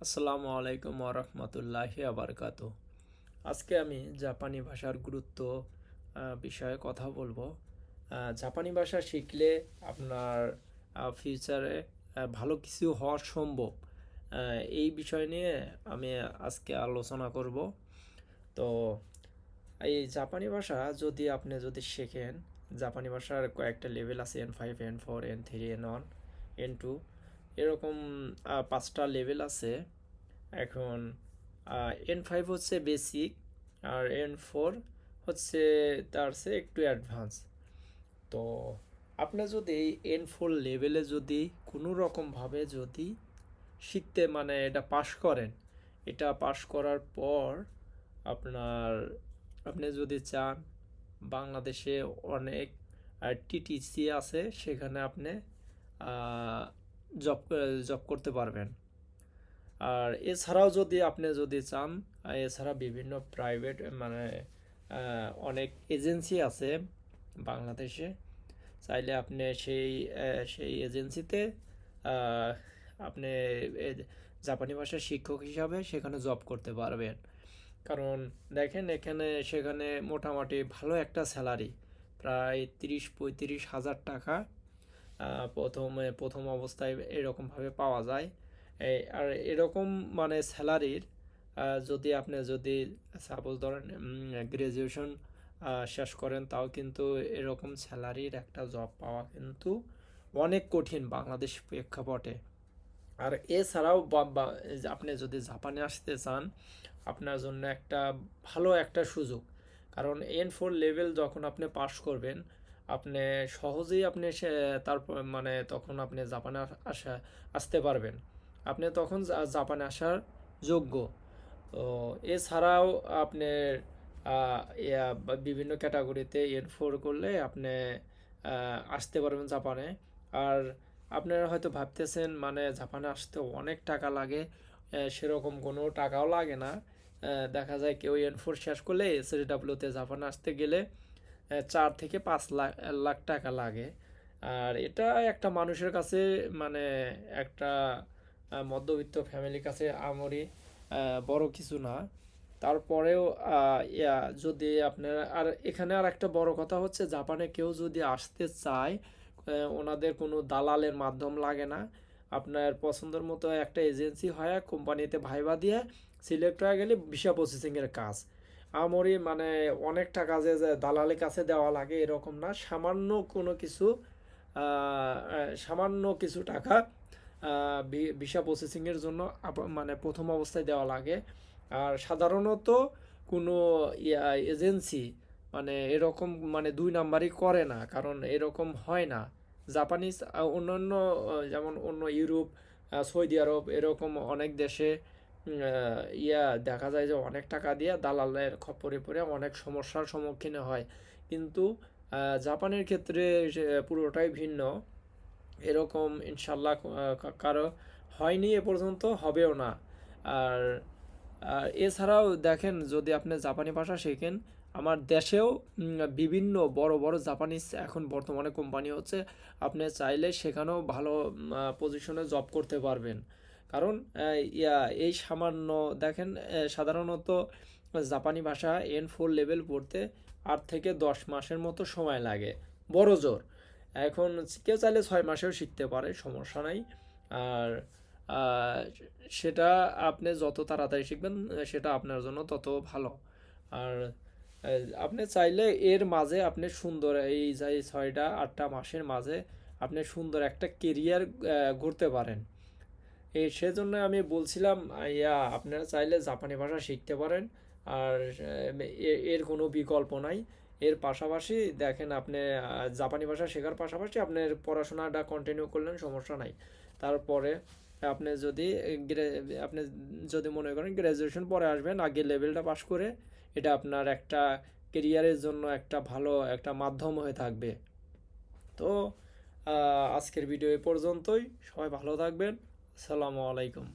আসসালামু আলাইকুম ওরহমতুল্লাহি আবরকাত আজকে আমি জাপানি ভাষার গুরুত্ব বিষয়ে কথা বলব। জাপানি ভাষা শিখলে আপনার ফিউচারে ভালো কিছু হওয়া সম্ভব। এই বিষয় নিয়ে আমি আজকে আলোচনা করব। তো, এই জাপানি ভাষা যদি আপনি যদি শেখেন, জাপানি ভাষার কয়েকটা লেভেল আছে N five N four N three N one N two এরকম পাঁচটা লেভেল আছে। এখন এন ফাইভ হচ্ছে বেসিক আর এন ফোর হচ্ছে তার চেয়ে একটু অ্যাডভান্স তো আপনি যদি এই এন ফোর লেভেলে যদি কোনো রকমভাবে যদি শিখতে মানে এটা পাশ করেন, এটা পাশ করার পর আপনার, আপনি যদি চান বাংলাদেশে অনেক টিটিসি আছে, সেখানে আপনি জব জব করতে পারবেন। আর এছাড়াও যদি আপনি যদি চান এছাড়া বিভিন্ন প্রাইভেট মানে অনেক এজেন্সি আছে বাংলাদেশে, চাইলে আপনি সেই সেই এজেন্সিতে আপনি জাপানি ভাষার শিক্ষক হিসাবে সেখানে জব করতে পারবেন। কারণ দেখেন এখানে, সেখানে মোটামুটি ভালো একটা স্যালারি প্রায় তিরিশ পঁয়ত্রিশ হাজার টাকা প্রথমে, প্রথম অবস্থায় এরকমভাবে পাওয়া যায়। আর এরকম মানে স্যালারির যদি আপনি যদি সাপোজ ধরেন গ্র্যাজুয়েশন শেষ করেন, তাও কিন্তু এরকম স্যালারির একটা জব পাওয়া কিন্তু অনেক কঠিন বাংলাদেশ প্রেক্ষাপটে। আর এছাড়াও আপনি যদি জাপানে আসতে চান, আপনার জন্য একটা ভালো একটা সুযোগ। কারণ এন ফোর লেভেল যখন আপনি পাস করবেন আপনি সহজেই আপনি সে তারপর মানে তখন আপনি জাপানে আসা আসতে পারবেন। আপনি তখন জাপানে আসার যোগ্য। তো এছাড়াও আপনি আহ, বা- বিভিন্ন ক্যাটাগরিতে এন ফোর করলে আপনি আসতে পারবেন জাপানে। আর আপনারা হয়তো ভাবতেছেন মানে জাপানে আসতে অনেক টাকা লাগে সেরকম কোনো টাকাও লাগে না। দেখা যায় কেউ এন ফোর শেষ করলে এসএসডাব্লিউতে জাপানে আসতে গেলে চার থেকে পাঁচ লাখ লাখ টাকা লাগে। আর এটা একটা মানুষের কাছে মানে একটা মধ্যবিত্ত ফ্যামিলির কাছে আমরি বড় কিছু না। তারপরেও যদি আপনার, আর এখানে আর একটা বড় কথা হচ্ছে, জাপানে কেউ যদি আসতে চায় ওনাদের কোনো দালালের মাধ্যম লাগে না। আপনার পছন্দের মতো একটা এজেন্সি হয় কোম্পানিতে ভাইবা দিয়ে, সিলেক্ট হয়ে গেলে ভিসা প্রসেসিংয়ের কাজ। আমরি মানে অনেক টাকা যে দালালের কাছে দেওয়া লাগে এরকম না। সামান্য কোনো কিছু সামান্য কিছু টাকা ভিসা প্রসেসিংয়ের জন্য মানে প্রথম অবস্থায় দেওয়া লাগে। আর সাধারণত কোনো এজেন্সি মানে এরকম মানে দুই নাম্বারই করে না, কারণ এরকম হয় না। জাপানিজ অন্যান্য যেমন অন্য ইউরোপ সৌদি আরব এরকম অনেক দেশে ইয়া দেখা যায় যে অনেক টাকা দিয়ে দালালের খপ্পরে পড়ে অনেক সমস্যার সম্মুখীন হয়। কিন্তু জাপানের ক্ষেত্রে পুরোটাই ভিন্ন। এরকম ইনশাল্লাহ কারও হয়নি এ পর্যন্ত, হবেও না। আর আর এছাড়াও দেখেন, যদি আপনি জাপানি ভাষা শেখেন, আমার দেশেও বিভিন্ন বড় বড় জাপানিজ এখন বর্তমানে কোম্পানি হচ্ছে, আপনি চাইলে সেখানেও ভালো পজিশনে জব করতে পারবেন। কারণ ইয়া, এই সামান্য, দেখেন সাধারণত জাপানি ভাষা এন ফোর লেভেল পড়তে আট থেকে দশ মাসের মতো সময় লাগে। বড় জোর। এখন কেউ চাইলে ছয় মাসেও শিখতে পারে, সমস্যা নাই। আর সেটা আপনি যত তাড়াতাড়ি শিখবেন, সেটা আপনার জন্য তত ভালো। আর আপনি চাইলে এর মাঝে আপনি সুন্দর, এই যে ছয়টা, আটটা মাসের মাঝে আপনি সুন্দর একটা কেরিয়ার গড়তে পারেন। এই সেজন্য আমি বলছিলাম ইয়া আপনারা চাইলে জাপানি ভাষা শিখতে পারেন। আর এর কোনো বিকল্প নাই। এর পাশাপাশি দেখেন আপনি জাপানি ভাষা শেখার পাশাপাশি আপনার পড়াশোনাটা কন্টিনিউ করলেন, সমস্যা নাই। তারপরে আপনি যদি আপনি যদি মনে করেন গ্র্যাজুয়েশন পরে আসবেন, আগে লেভেলটা পাস করে এটা আপনার একটা কেরিয়ারের জন্য একটা ভালো একটা মাধ্যম হয়ে থাকবে। তো আজকের ভিডিও এ পর্যন্তই। সবাই ভালো থাকবেন। আসসালামু আলাইকুম।